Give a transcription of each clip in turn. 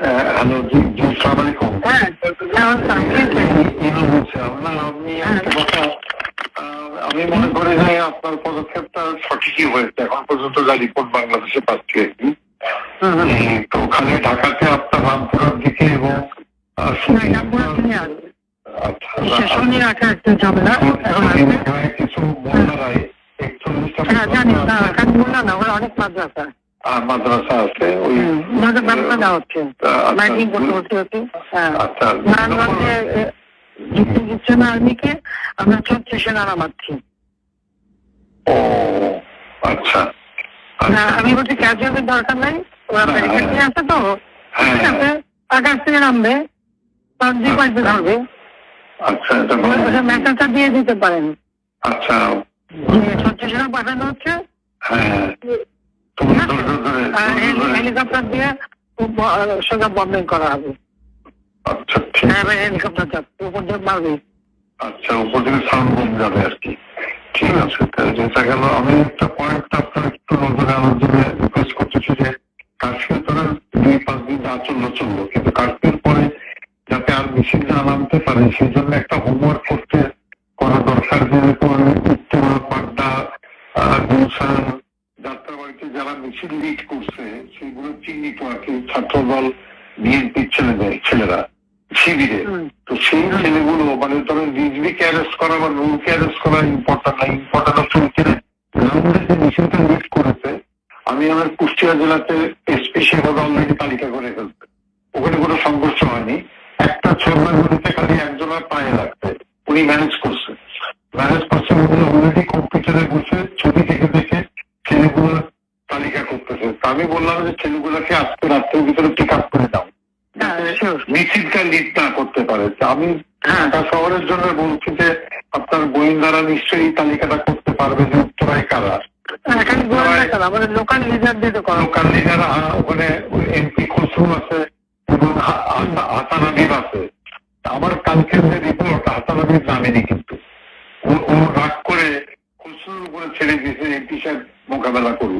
হ্যাঁ? ইনু বলছিলাম না আমি কথা আমি মনে করি যে আপনার পদক্ষেপটা সঠিকই হয়েছে এখন পর্যন্ত যা রিপোর্ট বাংলাদেশে পাচ্ছি আর কি তো ওখানে ঢাকাতে আপনার রামপুরার দিকে এবং আচ্ছা কিছু বন্যারায় একচল্লিশটা হ্যাঁ জানি না বললাম না ওরা অনেক মাদ্রাসা আহ, মাদ্রাসা আছে ওই হুম, দেওয়া হচ্ছে। আচ্ছা, মাইকিং করতে হচ্ছে হচ্ছে হ্যাঁ। আচ্ছা দিচ্ছে না আর্মিকে আমরা ছত্রিশে নারা মারছি ও আচ্ছা আচ্ছা। আমি বলছি ক্যাজুয়ালের দরকার নাই ওরা হ্যাঁ, ব্যারিকেড নিয়ে আসে তো হ্যাঁ, ঠিক আছে আকাশ থেকে নামবে তার পাইতে ধরবে। আচ্ছা ভালো। ওরা মেসেজটা দিয়ে দিতে পারেন। আচ্ছা। যে ছত্রিশে পাঠানো হচ্ছে। হ্যাঁ। আর ধৈর্য ধরে- হেলিকপ্টার দিয়ে সোজা বম্বিং করা হবে। আচ্ছা ঠিক হ্যাঁ হেলিকপ্টার যাচ্ছে উপর দিয়ে মারবে। আচ্ছা উপর থেকে সাউন্ড কম যাবে আর কি। ঠিক আছে যেটা গেল আমি একটা পয়েন্ট আপনার একটু নজরে আনার জন্য রিকোয়েস্ট করতেছি যে কাশ্মীর ধরেন দুই পাঁচ দিন যা চলল চলল। কিন্তু কাশ্মীর পরে যাতে আর মিছিল না নামতে পারে সেই জন্য একটা হোমওয়ার্ক করতে করা দরকার যেরকম উত্তর পাড্ডা গুলশান মিছিল লিড করছে সেগুলো চিহ্নিত আর কি ছাত্রদল বিএনপির ছেলেদের ছেলেরা শিবিরে তো সেই ছেলেগুলো মানে ধরো রিজভিকে অ্যারেস্ট করা বা রুলকে অ্যারেস্ট করা ইম্পর্টেন্ট না ইম্পর্টেন্ট হচ্ছে ওই ছেলে রাউন্ডে যে মিছিলটা লিড করেছে আমি আমার কুষ্টিয়া জেলাতে এসপি সেভাবে অলরেডি তালিকা করে ফেলছে। ওখানে কোনো সংঘর্ষ হয়নি। একটা ছোড়ার মধ্যে খালি একজনের পায়ে লাগছে। উনি ম্যানেজ করছে। ম্যানেজ করছে উনি অলরেডি কম্পিউটারে বসে ছবি দেখে দেখে ছেলেগুলোর তালিকা করতেছে তা আমি বললাম যে ছেলেগুলোকে আজকে রাত্রের ভিতরে পিক আপ করে দাও। হ্যাঁ, মিছিলটা লিড না করতে পারে। আমি হ্যাঁ। ঢাকা শহরের জন্য বলছি যে আপনার গোয়েন্দারা নিশ্চয়ই তালিকাটা করতে পারবে যে উত্তরায় কারা আমাদের লোকাল লিডার দিয়ে তো লোকাল লিডার ওখানে এমপি আছে এবং হা- হাসান আবিব আছে। আমার কালকের যে রিপোর্ট হাসান আবিব নামেনি কিন্তু। ও- রাগ করে খসরুর উপরে ছেড়ে দিয়েছে এমপি সাহেব মোকাবেলা করুক। তো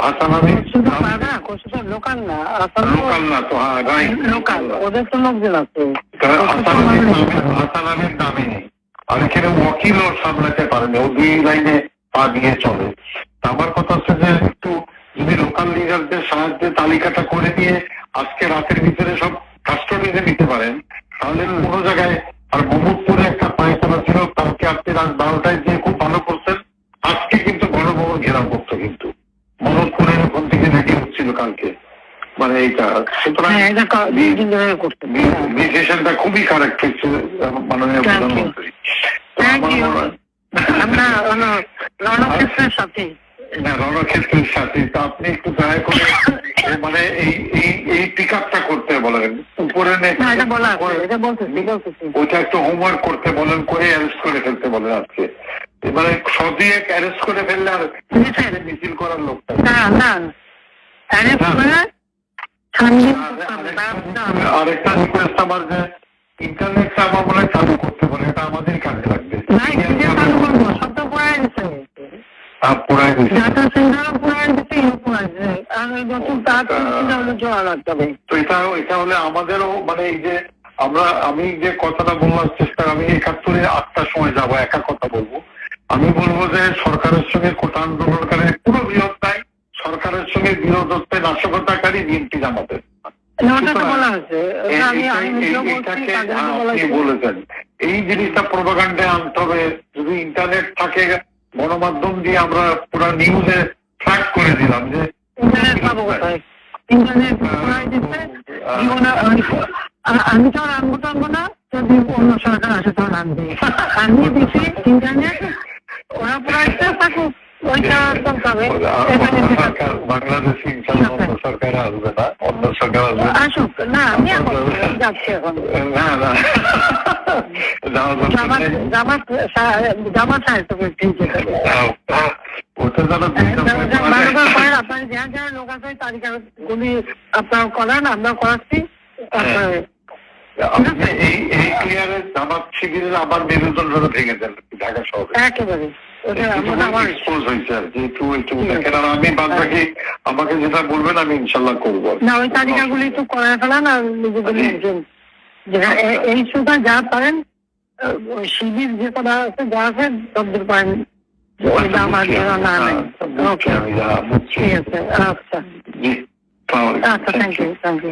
হাসান আবিব শুধু না কোথাও লোকাল না আসাম লোকাল না তো হ্যাঁ রাইট লোকাল ওদের তো লোকজন আছে তারা হাসান আলীর নামে- হাসান আলীর নামে নেই আর এখানে ওয়াকিল ওর সামলাতে পারেনি ও দুই লাইনে পা দিয়ে চলে আমার কথা হচ্ছে যে একটু যদি লোকাল লিডারদের সাহায্যে তালিকাটা করে দিয়ে আজকে রাতের ভিতরে সব কাস্টডিতে নিতে পারেন তাহলে কোনো জায়গায় আর মোহাম্মদপুরে একটা পায়খানা ছিল কালকে আপনি রাত বারোটায় যে খুব ভালো করছেন আজকে কিন্তু গণভবন ঘেরাও মানে এইটা সুতরাং হ্যাঁ ডিসিশনটা খুবই কারেক্ট হচ্ছে মাননীয় প্রধানমন্ত্রী. মনে হয়- রণক্ষেত্রের সাথে। না রণক্ষেত্রের সাথে। তো আপনি একটু দয়া করে মানে এই এই এই পিক আপটা করতে বলেন। উপরে ওইটা একটু হোমওয়ার্ক করতে বলেন করে অ্যারেস্ট করে ফেলতে বলেন আজকে। এবারে সদিয়ে অ্যারেস্ট করে ফেললে আর মিছিল। মিছিল করার লোকটা না না। অ্যারেস্ট করে আরেকটা রিকোয়েস্ট আমার যে ইন্টারনেটটা আমার মনে চালু করতে পারে এটা আমাদের কাজে লাগবে। আমাদেরও মানে এই যে আমরা আমি যে কথাটা বলবার চেষ্টা আমি একাত্তরে আটটার সময় যাব একা কথা বলব। আমি বলব যে সরকারের সঙ্গে কোটা আন্দোলনকারী সঙ্গে বিরোধ হচ্ছে নাশকতাকারী বিএনপি জামাতের। এই- বলেছেন। জিনিসটা প্রোপাগান্ডে আনতে হবে। যদি ইন্টারনেট থাকে গণমাধ্যম দিয়ে আমরা পুরো নিউজে ট্র্যাক করে দিলাম যে আমি- তো আর আনব টানবো না। যদি অন্য সরকার আসে তখন আনবে আমি দিচ্ছি ইন্টারনেট। ওরা পড়াইতে থাকুক। বাংলাদেশে অন্য সরকার আসবে না। অন্য সরকার আসবে। আসুক। না আমি যাচ্ছি এখন? না না। যাওয়া দরকার জামাত নেই। জামাত জামাত সাহিত্য করতে ওটা যারা আপনার যা যা লোক আছে তালিকা গুলি করান আমরা করাচ্ছি। তারপরে এই জামাত শিবিরের আবার মেরুদণ্ডটা ভেঙে দেন ঢাকা শহরে। একেবারে আমাকে যেটা বলবেন আমি ইনশাল্লাহ করব না ওই তালিকাগুলি একটু করে ফেলান আর এ- এই সুতা যা পারেন ওই শিবির যে কটা আছে যা আছে সবদের পারেন। হ্যাঁ, আচ্ছা। আচ্ছা থ্যাংক ইউ থ্যাংক ইউ